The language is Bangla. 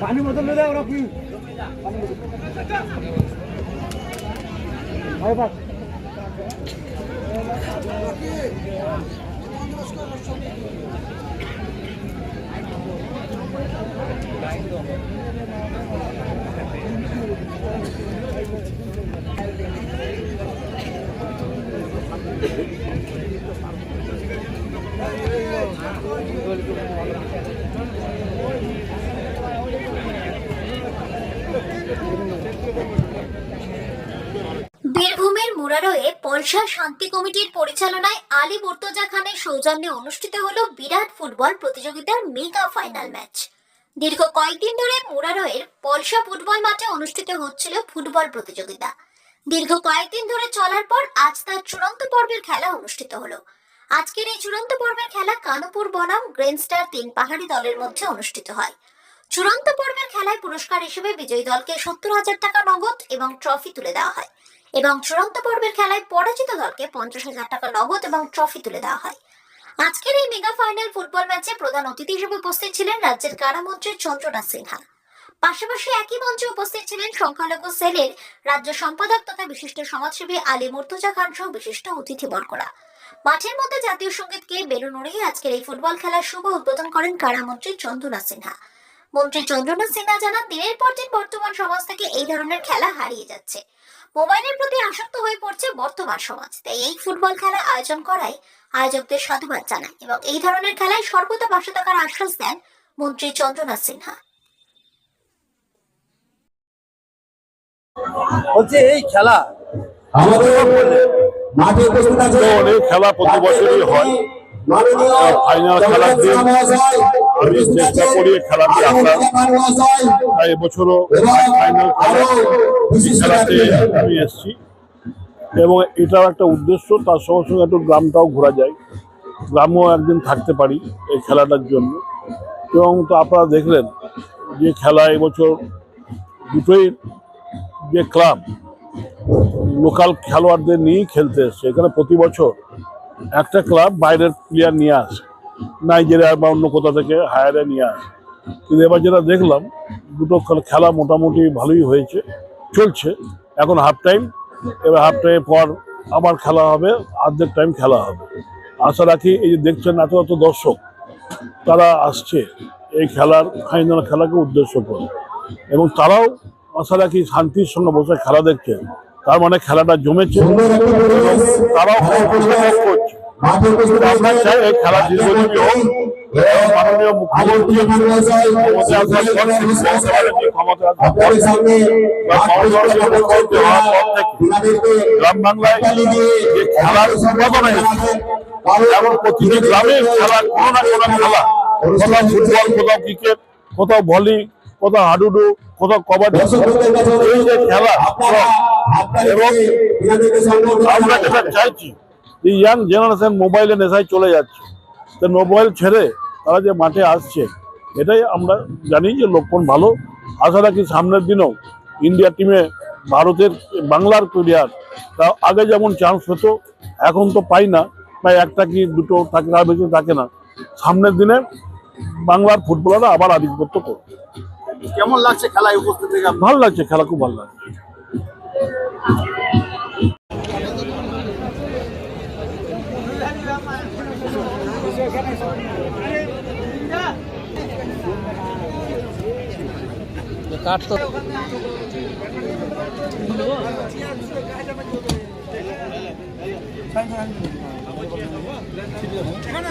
পানি বদলে দাও রকি Thank you. বীরভূমের মুরারয়ে পলসা শান্তি কমিটির পরিচালনায় আলী মুর্তজা খানের সৌজন্যে অনুষ্ঠিত হলো বিরাট ফুটবল প্রতিযোগিতার মেগা ফাইনাল ম্যাচ। দীর্ঘ কয়েকদিন ধরে মুরারয়ের পলসা ফুটবল মাঠে অনুষ্ঠিত হচ্ছিল ফুটবল প্রতিযোগিতা। দীর্ঘ কয়েকদিন ধরে চলার পর আজ তার চূড়ান্ত পর্বের খেলা অনুষ্ঠিত হলো। আজকের এই চূড়ান্ত পর্বের খেলা কানপুর বনাম গ্রেন স্টার তিন পাহাড়ি দলের মধ্যে অনুষ্ঠিত হয়। চূড়ান্ত খেলায় পুরস্কার হিসেবে বিজয়ী দলকে সত্তর হাজার টাকা নগদ এবং ট্রফি তুলে দেওয়া হয়। এবং চূড়ান্ত পর্বের খেলায় পরাজিত দলকে পঞ্চাশ হাজার টাকা নগদ এবং ট্রফি তুলে দেওয়া হয়। আজকের এই মেগা ফাইনাল ফুটবল ম্যাচে প্রধান অতিথি হিসেবে উপস্থিত ছিলেন রাজ্যের কারামন্ত্রী চন্দ্রনাথ সিনহা। পাশাপাশি একই মঞ্চে উপস্থিত ছিলেন সংখ্যালঘু সেলের রাজ্য সম্পাদক তথা বিশিষ্ট সমাজসেবী আলী মুর্তুজা খান সহ বিশিষ্ট অতিথিবর্গরা। মাঠের মধ্যে জাতীয় সঙ্গীতকে বেলুন উড়িয়ে আজকের এই ফুটবল খেলার শুভ উদ্বোধন করেন কারামন্ত্রী চন্দ্রনাথ সিনহা। মন্ত্রী চন্দ্রনাথ সিনহা জানান দিনের পর দিন বর্তমান সমাজ থেকে এই ধরনের খেলা হারিয়ে যাচ্ছে। মোবাইলের প্রতি আসক্ত হয়ে পড়ছে বর্তমান সমাজ। তাই এই ফুটবল খেলা আয়োজন করায় আয়োজকদের সাধুবাদ জানায় এবং এই ধরনের খেলায় সর্বদা পাশে থাকার আশ্বাস দেন মন্ত্রী চন্দ্রনাথ সিনহা। বলছি এই খেলা। আমাদের মাঠে উপস্থিত আছে অনেক খেলা প্রতি বছরই হয়। মাননীয় ফাইনাল খেলার দিন আমি চেষ্টা করি এই খেলাতে আসার তাই এবছরও এবং ফাইনাল খেলাতে আমি এসেছি। এবং এটাও একটা উদ্দেশ্য তার সঙ্গে সঙ্গে একটু গ্রামটাও ঘোরা যায়। গ্রামও একদিন থাকতে পারি এই খেলাটার জন্য। এবং তো আপনারা দেখলেন যে খেলা এবছর দুটোই যে ক্লাব লোকাল খেলোয়াড়দের নিয়েই খেলতে এসছে। এখানে প্রতি বছর একটা ক্লাব বাইরের প্লেয়ার নিয়ে আসে। নাইজেরিয়া বা অন্য কোথা থেকে হায়ারে নিয়ে আসে কিন্তু এবার যেটা দেখলাম, দুটো খেল- মোটামুটি ভালোই হয়েছে, চলছে। এখন হাফ টাইম এবার হাফ টাইম পর আবার খেলা হবে অর্ধেক টাইম খেলা হবে। আশা রাখি এই যে দেখছেন এত এত দর্শক, তারা আসছে এই খেলার ফাইনাল খেলাকে উদ্দেশ্য করে। এবং তারাও আশা রাখি শান্তির সঙ্গে বসে খেলা দেখছেন তার মানে খেলাটা জমেছে। তারাও করছে। খেলা মাননীয় মুখ্যমন্ত্রী গ্রাম বাংলায় যে খেলার উদ্বোধন হয়েছে এবং প্রতিটি গ্রামে খেলা কোনো না কোনো খেলা। কোথাও ফুটবল কোথাও ক্রিকেট কোথাও ভলি কোথাও হাডুডু কোথাও কবাডি। এই যে খেলা এবং আমরা যেটা চাইছি যে ইয়াং জেনারেশন মোবাইলে নেশায় চলে যাচ্ছে। তো মোবাইল ছেড়ে তারা যে মাঠে আসছে এটাই আমরা জানি যে লক্ষণ ভালো। আশা রাখি সামনের দিনেও ইন্ডিয়া টিমে ভারতের বাংলার প্লেয়ার তা আগে যেমন চান্স হতো এখন তো পাই না। প্রায় একটা কি দুটো থাকে আর বেশি থাকে না। সামনের দিনে বাংলার ফুটবলাররা আবার আধিপত্য করবে। কেমন লাগছে খেলায় উপস্থিত ভালো লাগছে খেলা খুব ভালো লাগছে। কাঠ তো এখানে